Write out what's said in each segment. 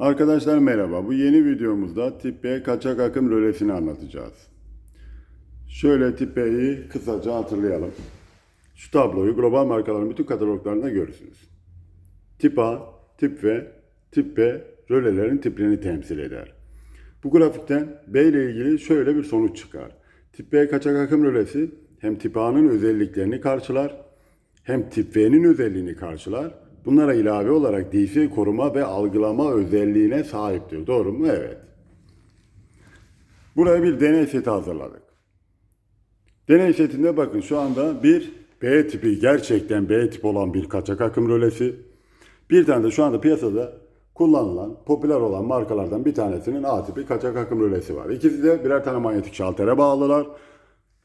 Arkadaşlar merhaba. Bu yeni videomuzda tip B kaçak akım rölesini anlatacağız. Şöyle tip B'yi kısaca hatırlayalım. Şu tabloyu global markaların bütün kataloglarında görürsünüz. Tip A, tip V, tip B rölelerin tiplerini temsil eder. Bu grafikten B ile ilgili şöyle bir sonuç çıkar. Tip B kaçak akım rölesi hem tip A'nın özelliklerini karşılar hem tip V'nin özelliğini karşılar. Bunlara ilave olarak DC koruma ve algılama özelliğine sahiptir. Doğru mu? Evet. Buraya bir deney seti hazırladık. Deney setinde bakın şu anda bir B tipi gerçekten B tip olan bir kaçak akım rölesi. Bir tane de şu anda piyasada kullanılan, popüler olan markalardan bir tanesinin A tipi kaçak akım rölesi var. İkisi de birer tane manyetik şaltere bağlılar.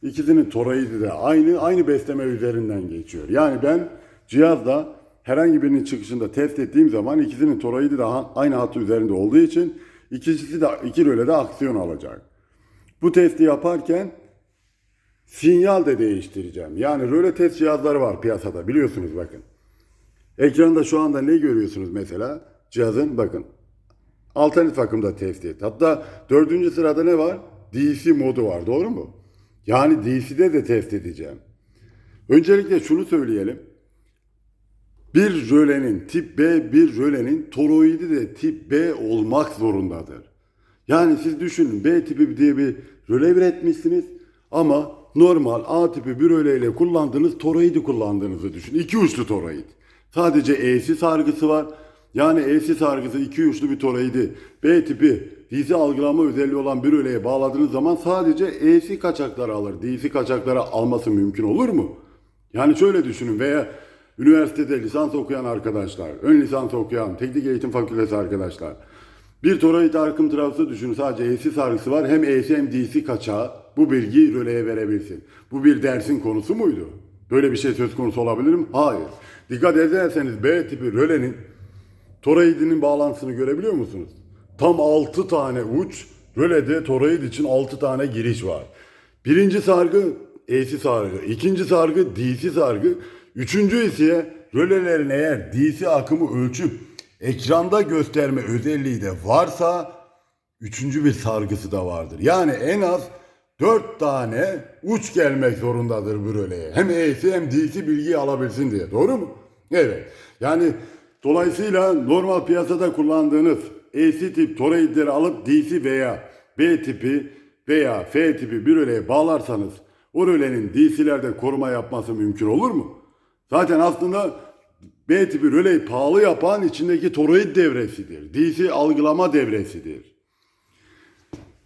İkisinin toroidi de aynı, aynı besleme üzerinden geçiyor. Yani ben cihazda herhangi birinin çıkışında test ettiğim zaman ikisinin toroidi de aynı hattı üzerinde olduğu için ikisi de iki röle de aksiyon alacak. Bu testi yaparken sinyal de değiştireceğim. Yani röle test cihazları var piyasada biliyorsunuz bakın. Ekranda şu anda ne görüyorsunuz mesela? Cihazın bakın alternatif akımda test et. Hatta dördüncü sırada ne var? DC modu var doğru mu? Yani DC'de de test edeceğim. Öncelikle şunu söyleyelim. Bir rölenin tip B bir rölenin toroidi de tip B olmak zorundadır. Yani siz düşünün B tipi diye bir röle üretmişsiniz ama normal A tipi bir röleyle kullandığınız toroidi kullandığınızı düşün. İki uçlu toroid. Sadece E'si sargısı var. Yani E'si sargısı iki uçlu bir toroidi. B tipi DC algılama özelliği olan bir röleye bağladığınız zaman sadece E'si kaçakları alır. DC kaçakları alması mümkün olur mu? Yani şöyle düşünün veya üniversitede lisans okuyan arkadaşlar, ön lisans okuyan, teknik eğitim fakültesi arkadaşlar. Bir toroid akım trafisi düşünün sadece E'si sargısı var. Hem E'si hem DC kaçağı bu bilgiyi röleye verebilsin. Bu bir dersin konusu muydu? Böyle bir şey söz konusu olabilir mi? Hayır. Dikkat ederseniz B tipi rölenin toroidinin bağlantısını görebiliyor musunuz? Tam 6 tane uç, rölede toroid için 6 tane giriş var. Birinci sargı AC sargı, ikinci sargı DC sargı, üçüncü ise rölelerin eğer DC akımı ölçüp ekranda gösterme özelliği de varsa üçüncü bir sargısı da vardır. Yani en az dört tane uç gelmek zorundadır bu röleye. Hem AC hem DC bilgiyi alabilsin diye. Doğru mu? Evet. Yani dolayısıyla normal piyasada kullandığınız AC tip toroidleri alıp DC veya B tipi veya F tipi bir röleye bağlarsanız o rölenin DC'lerde koruma yapması mümkün olur mu? Zaten aslında B tipi röleyi pahalı yapan içindeki toroid devresidir. DC algılama devresidir.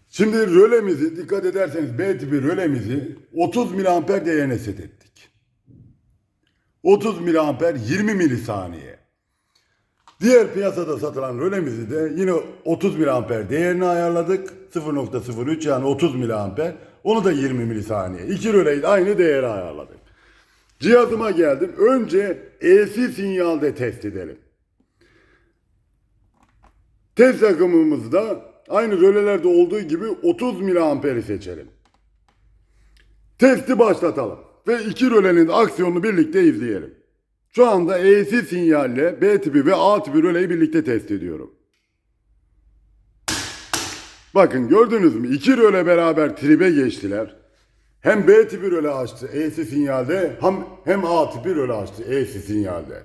Şimdi rölemizi dikkat ederseniz B tipi rölemizi 30 miliamper değerine set ettik. 30 miliamper 20 milisaniye. Diğer piyasada satılan rölemizi de yine 30 miliamper değerini ayarladık. 0.03 yani 30 miliamper. Onu da 20 milisaniye. İki röleyi aynı değeri ayarladık. Cihazıma geldim. Önce AC sinyalde test edelim. Test akımımızda aynı rölelerde olduğu gibi 30 miliamperi seçelim. Testi başlatalım ve iki rölenin aksiyonunu birlikte izleyelim. Şu anda AC sinyalle B tipi ve A tipi röleyi birlikte test ediyorum. Bakın gördünüz mü? İki röle beraber tribe geçtiler. Hem B tipi röle açtı AC sinyalde hem, hem A tipi röle açtı AC sinyalde.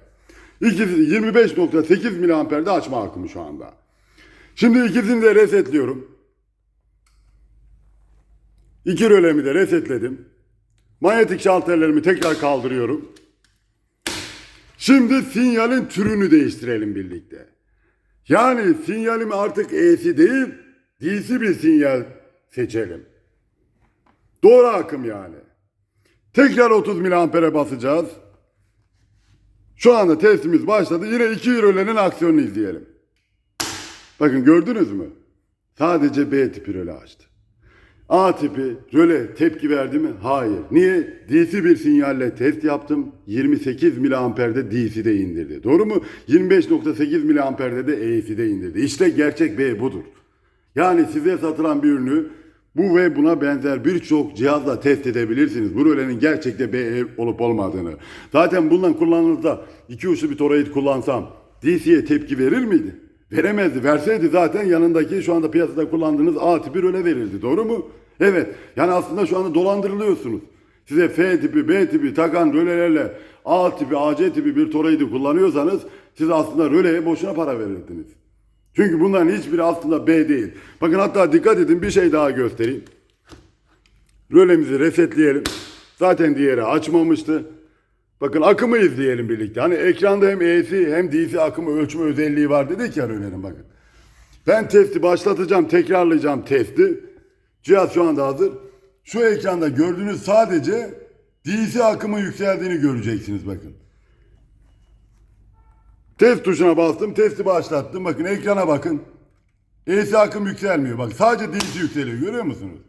İkisi 25.8 miliamperde açma akımı şu anda. Şimdi ikisini de resetliyorum. İki rölemi de resetledim. Manyetik şalterlerimi tekrar kaldırıyorum. Şimdi sinyalin türünü değiştirelim birlikte. Yani sinyalimi artık AC değil, DC bir sinyal seçelim. Doğru akım yani. Tekrar 30 miliampere basacağız. Şu anda testimiz başladı. Yine iki rölenin aksiyonunu izleyelim. Bakın gördünüz mü? Sadece B tipi röle açtı. A tipi röle tepki verdi mi? Hayır. Niye? DC bir sinyalle test yaptım. 28 miliamperde DC'de indirdi. Doğru mu? 25.8 miliamperde de AC'de indirdi. İşte gerçek B budur. Yani size satılan bir ürünü bu ve buna benzer birçok cihazla test edebilirsiniz. Bu rölenin gerçekte B olup olmadığını. Zaten bundan kullanıldığında iki uçlu bir toroid kullansam DC'ye tepki verir miydi? Veremezdi. Verseydi zaten yanındaki şu anda piyasada kullandığınız A tipi röle verirdi. Doğru mu? Evet. Yani aslında şu anda dolandırılıyorsunuz. Size F tipi, B tipi takan rölelerle A tipi, AC tipi bir toroidi kullanıyorsanız siz aslında röleye boşuna para verirdiniz. Çünkü bunların hiçbiri aslında B değil. Bakın hatta dikkat edin bir şey daha göstereyim. Rölemizi resetleyelim. Zaten diğeri açmamıştı. Bakın akımı izleyelim birlikte. Hani ekranda hem AC hem DC akımı ölçme özelliği var dedik ya rölenin bakın. Ben testi başlatacağım, tekrarlayacağım testi. Cihaz şu anda hazır. Şu ekranda gördüğünüz sadece DC akımı yükseldiğini göreceksiniz bakın. Test tuşuna bastım, testi başlattım. Bakın ekrana bakın. AC akım yükselmiyor. Bak sadece DC yükseliyor görüyor musunuz?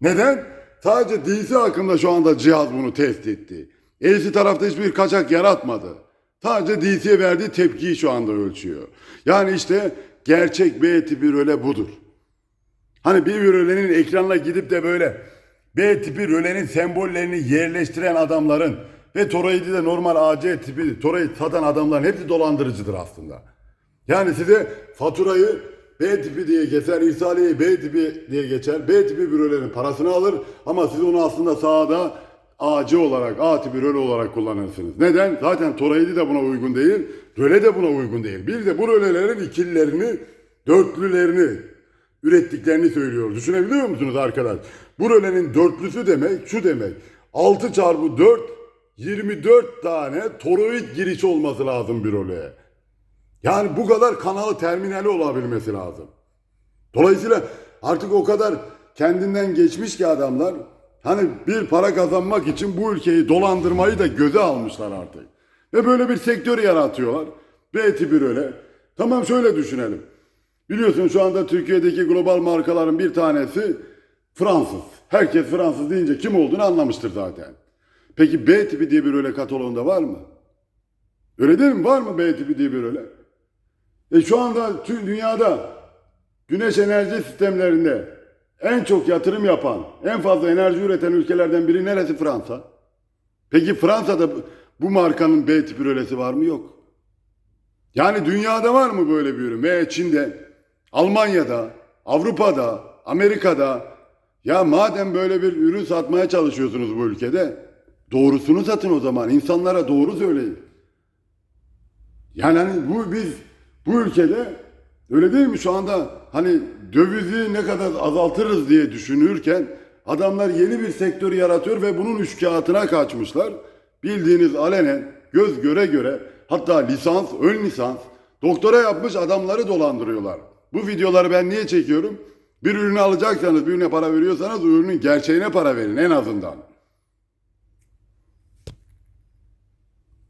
Neden? Sadece DC akımda şu anda cihaz bunu test etti. AC tarafta hiçbir kaçak yaratmadı. Sadece DC'ye verdiği tepkiyi şu anda ölçüyor. Yani işte gerçek B tipi röle budur. Hani bir rölenin ekranına gidip de böyle B tipi rölenin sembollerini yerleştiren adamların ve toroidi de normal AC tipi toroid satan adamların hepsi dolandırıcıdır aslında. Yani size faturayı B tipi diye geçer, irsaliyeyi B tipi diye geçer. B tipi bir rölenin parasını alır ama siz onu aslında sahada AC olarak, A tipi röle olarak kullanırsınız. Neden? Zaten toroidi de buna uygun değil, röle de buna uygun değil. Bir de bu rölelerin ikililerini, dörtlülerini ürettiklerini söylüyor. Düşünebiliyor musunuz arkadaş? Bu rölenin dörtlüsü demek şu demek. 6 çarpı 4 24 tane toroid giriş olması lazım bir röleye. Yani bu kadar kanalı terminali olabilmesi lazım. Dolayısıyla artık o kadar kendinden geçmiş ki adamlar hani bir para kazanmak için bu ülkeyi dolandırmayı da göze almışlar artık. Ve böyle bir sektör yaratıyorlar. B tipi röle. Tamam şöyle düşünelim. Biliyorsun şu anda Türkiye'deki global markaların bir tanesi Fransız. Herkes Fransız deyince kim olduğunu anlamıştır zaten. Peki B tipi diye bir röle kataloğunda var mı? Öyle değil mi? Var mı B tipi diye bir röle? E şu anda tüm dünyada güneş enerji sistemlerinde en çok yatırım yapan, en fazla enerji üreten ülkelerden biri neresi Fransa? Peki Fransa'da bu- markanın B tipi rölesi var mı? Yok. Yani dünyada var mı böyle bir ürün? Veya Çin'de, Almanya'da, Avrupa'da, Amerika'da ya madem böyle bir ürün satmaya çalışıyorsunuz bu ülkede doğrusunu satın o zaman. İnsanlara doğru söyleyin. Yani hani bu biz bu ülkede öyle değil mi şu anda hani dövizi ne kadar azaltırız diye düşünürken adamlar yeni bir sektör yaratıyor ve bunun üç kağıtına kaçmışlar. Bildiğiniz alenen göz göre göre hatta lisans, ön lisans, doktora yapmış adamları dolandırıyorlar. Bu videoları ben niye çekiyorum? Bir ürünü alacaksanız, bir ürüne para veriyorsanız o ürünün gerçeğine para verin en azından.